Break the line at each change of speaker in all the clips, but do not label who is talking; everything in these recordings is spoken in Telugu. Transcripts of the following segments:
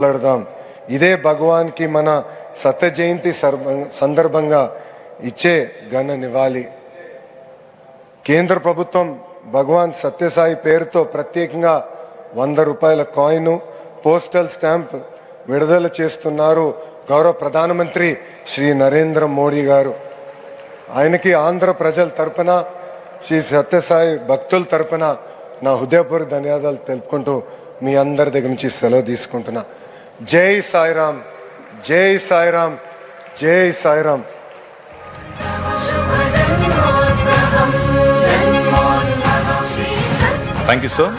మాట్లాడదాం. ఇదే భగవాన్కి మన సత్య జయంతి సందర్భంగా ఇచ్చే ఘన నివాళి. కేంద్ర ప్రభుత్వం భగవాన్ సత్యసాయి పేరుతో ప్రత్యేకంగా వంద రూపాయల కాయిన్ పోస్టల్ స్టాంప్ విడుదల చేస్తున్నారు గౌరవ ప్రధానమంత్రి శ్రీ నరేంద్ర మోడీ గారు. ఆయనకి ఆంధ్ర ప్రజల తరపున శ్రీ సత్యసాయి భక్తుల తరపున నా హృదయపూర్వక ధన్యవాదాలు తెలుపుకుంటూ మీ అందరి దగ్గర నుంచి సెలవు తీసుకుంటున్నా. జై సాయిరామ్ జై సాయిరామ్ జై Sairam
Thank you, sir,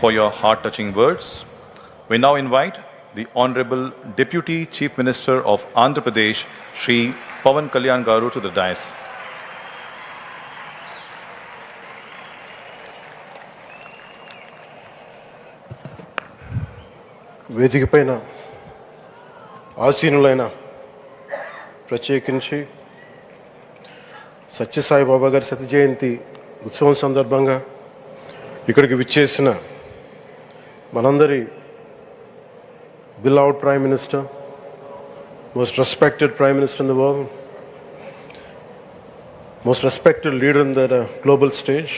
for your heart touching words. We now invite the Honorable Deputy Chief Minister of Andhra Pradesh, Sri Pavan Kalyan Garu, to the dais.
వేదిక పైన ఆసీనులైన ప్రత్యేకించి సత్యసాయి బాబా గారి సత్య జయంతి ఉత్సవం సందర్భంగా ఇక్కడికి విచ్చేసిన మనందరి beloved prime minister most respected prime minister in the world most respected leader in the global stage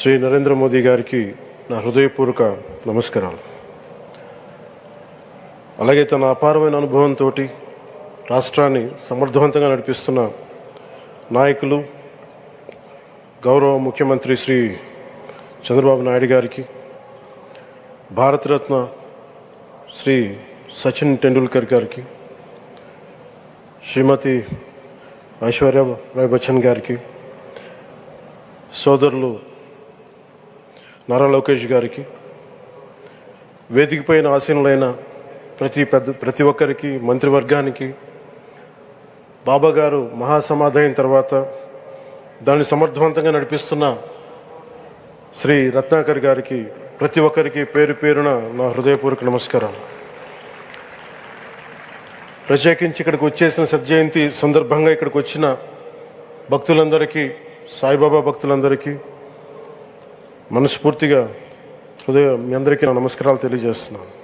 Shri Narendra Modi గారికి నా హృదయపూర్వక నమస్కారాలు. అలాగే తన అపారమైన అనుభవంతో రాష్ట్రాన్ని సమర్థవంతంగా నడిపిస్తున్న నాయకులు గౌరవ ముఖ్యమంత్రి శ్రీ చంద్రబాబు నాయుడు గారికి భారతరత్న శ్రీ సచిన్ టెండూల్కర్ గారికి శ్రీమతి ఐశ్వర్య రాయ్ బచ్చన్ గారికి సోదరులు నారా లోకేష్ గారికి వేదికపైన ఆసీనులైన ప్రతి పెద్ద ప్రతి ఒక్కరికి మంత్రివర్గానికి బాబా గారు మహాసమాధి తర్వాత దాన్ని సమర్థవంతంగా నడిపిస్తున్న శ్రీ రత్నాకర్ గారికి ప్రతి ఒక్కరికి పేరు పేరున నా హృదయపూర్వక నమస్కారం ప్రత్యేకించి ఇక్కడికి వచ్చేసిన సజ్జయంతి సందర్భంగా ఇక్కడికి వచ్చిన భక్తులందరికీ సాయిబాబా భక్తులందరికీ మనస్ఫూర్తిగా హృదయ మీ అందరికీ నా నమస్కారాలు తెలియజేస్తున్నాను.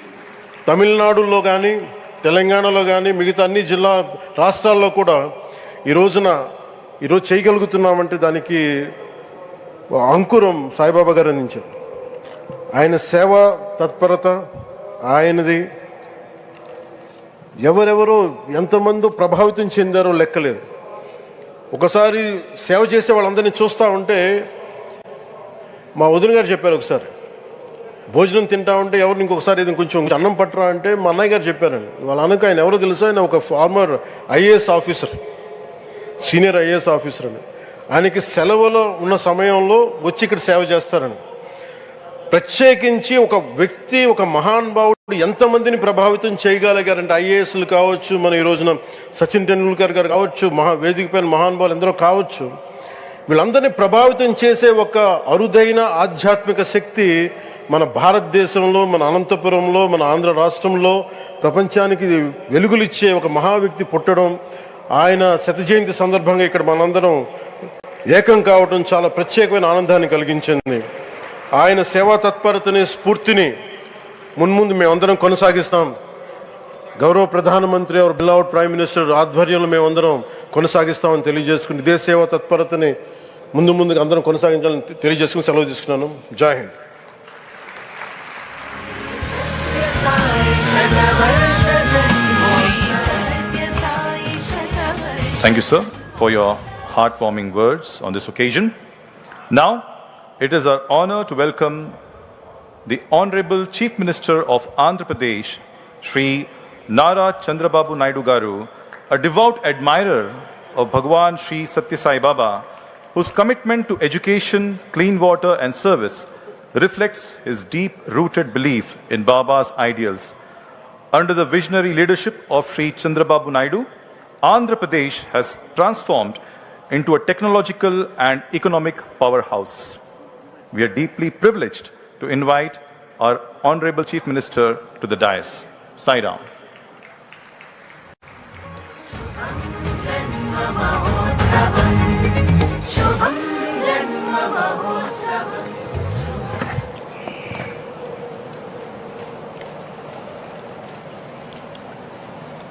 తమిళనాడులో కానీ తెలంగాణలో కానీ మిగతా అన్ని జిల్లా రాష్ట్రాల్లో కూడా ఈ రోజున ఈరోజు చేయగలుగుతున్నామంటే దానికి అంకురం సాయిబాబా గారు అందించారు. ఆయన సేవ తత్పరత ఆయనది ఎవరెవరో ఎంతమంది ప్రభావితం చెందారో లెక్కలేదు. ఒకసారి సేవ చేసే వాళ్ళందరినీ చూస్తూ ఉంటే మా వదిన గారు చెప్పారు ఒకసారి భోజనం తింటా ఉంటే ఎవరు ఇంకొకసారి ఇది కొంచెం అన్నం పట్టరా అంటే మా అన్నయ్య గారు చెప్పారండి. వాళ్ళ అన్నకు ఆయన ఎవరో తెలుసు? ఆయన ఒక former IAS officer senior IAS officer అని ఆయనకి సెలవులో ఉన్న సమయంలో వచ్చి ఇక్కడ సేవ చేస్తారని ప్రత్యేకించి ఒక వ్యక్తి ఒక మహానుభావుడు ఎంతమందిని ప్రభావితం చేయగలిగారంటే ఐఏఎస్లు కావచ్చు మన ఈ రోజున సచిన్ టెండూల్కర్ గారు కావచ్చు మహా వేదిక పైన మహానుభావులు ఎందరో కావచ్చు వీళ్ళందరినీ ప్రభావితం చేసే ఒక అరుదైన ఆధ్యాత్మిక శక్తి మన భారతదేశంలో మన అనంతపురంలో మన ఆంధ్ర రాష్ట్రంలో ప్రపంచానికి వెలుగులిచ్చే ఒక మహా వ్యక్తి పుట్టడం ఆయన శత జయంతి సందర్భంగా ఇక్కడ మనందరం ఏకం కావడం చాలా ప్రత్యేకమైన ఆనందాన్ని కలిగించింది. ఆయన సేవా తత్పరతని స్ఫూర్తిని మున్ముందు మేమందరం కొనసాగిస్తాం. గౌరవ ప్రధానమంత్రి అవర్ బిలౌడ్ ప్రైమ్ మినిస్టర్ ఆధ్వర్యంలో మేమందరం కొనసాగిస్తామని తెలియజేసుకుని ఇదే సేవా తత్పరతని ముందు ముందుగా అందరం కొనసాగించాలని తెలియజేసుకుని సెలవు తీసుకున్నాను. Jai Hind
Thank you, sir, for your heartwarming words on this occasion. Now, it is our honor to welcome the Honorable Chief Minister of Andhra Pradesh, Sri Nara Chandrababu Naidu Garu, a devout admirer of Bhagwan Sri Satya Sai Baba, whose commitment to education, clean water, and service reflects his deep rooted belief in Baba's ideals. Under the visionary leadership of Sri Chandrababu Naidu, Andhra Pradesh has transformed into a technological and economic powerhouse. We are deeply privileged to invite our Honorable Chief Minister to the dais. Sai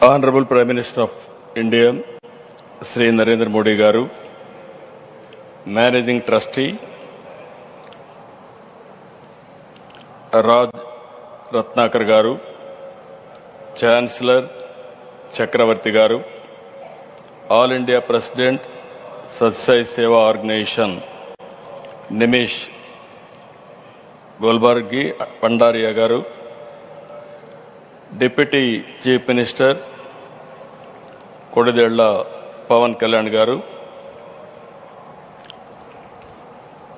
Honorable Prime Minister of India Shri Narendra Modi గారు మేనేజింగ్ ట్రస్టీ రాజ్ రత్నాకర్ గారు ఛాన్సలర్ చక్రవర్తి గారు ఆల్ ఇండియా ప్రెసిడెంట్ సత్సాయి సేవా ఆర్గనైజేషన్ నిమేష్ గోల్బర్గి పండారియా గారు deputy chief minister Konidela Pawan Kalyan గారు.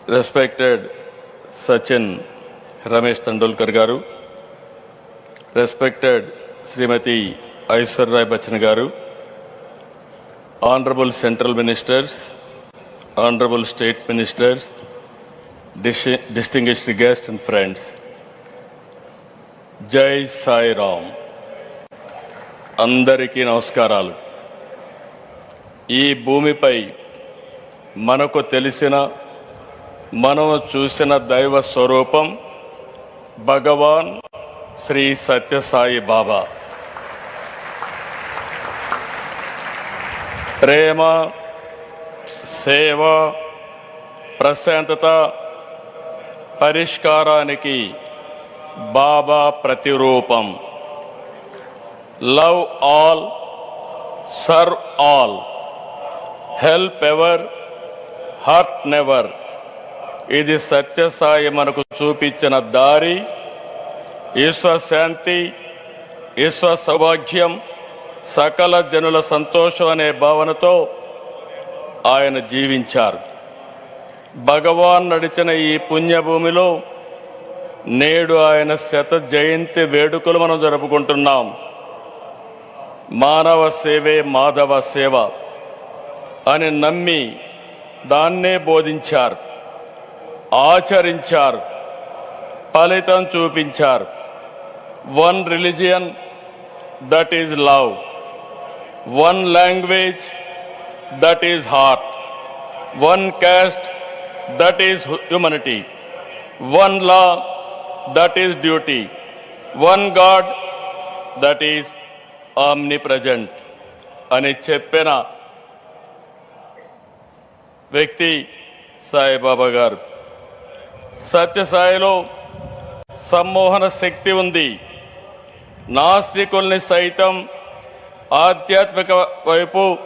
రెస్పెక్టెడ్ సచిన్ రమేష్ తెండూల్కర్ గారు. రెస్పెక్టెడ్ శ్రీమతి ఐశ్వర్రాయ్ బచ్చన్ గారు. Honourable central ministers honourable state ministers distinguished guest and friends. Jai Sai Ram. అందరికీ నమస్కారాలు. ఈ భూమిపై మనకు తెలిసిన మనం చూసిన దైవ స్వరూపం భగవాన్ శ్రీ సత్యసాయి బాబా. ప్రేమ సేవ ప్రశాంతత పరిష్కారానికి బాబా ప్రతిరూపం. Love all serve all. Help ever hurt never ఇది సత్యసాయి మనకు చూపించిన దారి ఈశ్వశాంతి ఈశ్వ సౌభాగ్యం సకల జనుల సంతోషం అనే భావనతో ఆయన జీవించారు. భగవాన్ నడిచిన ఈ పుణ్యభూమిలో నేడు ఆయన శత జయంతి వేడుకలు మనం జరుపుకుంటున్నాం. మానవ సేవే మాధవ సేవ. అని నమ్మి దాన్నే బోధించారు ఆచరించారు ఫలితం చూపించారు one religion that is love one language that is heart one caste that is humanity one law that is duty one God that is omnipresent అని చెప్పిన వ్యక్తి సాయిబాబా గారు. సత్యసాయిలో సమ్మోహన శక్తి ఉంది. నాస్తికుల్ని సైతం ఆధ్యాత్మిక వైపు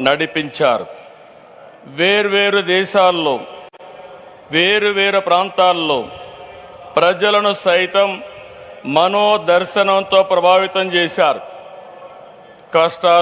నడిపించారు. వేర్వేరు దేశాల్లో వేరు వేరు ప్రాంతాల్లో ప్రజలను సైతం మనోదర్శనంతో ప్రభావితం చేశారు. కష్టాలు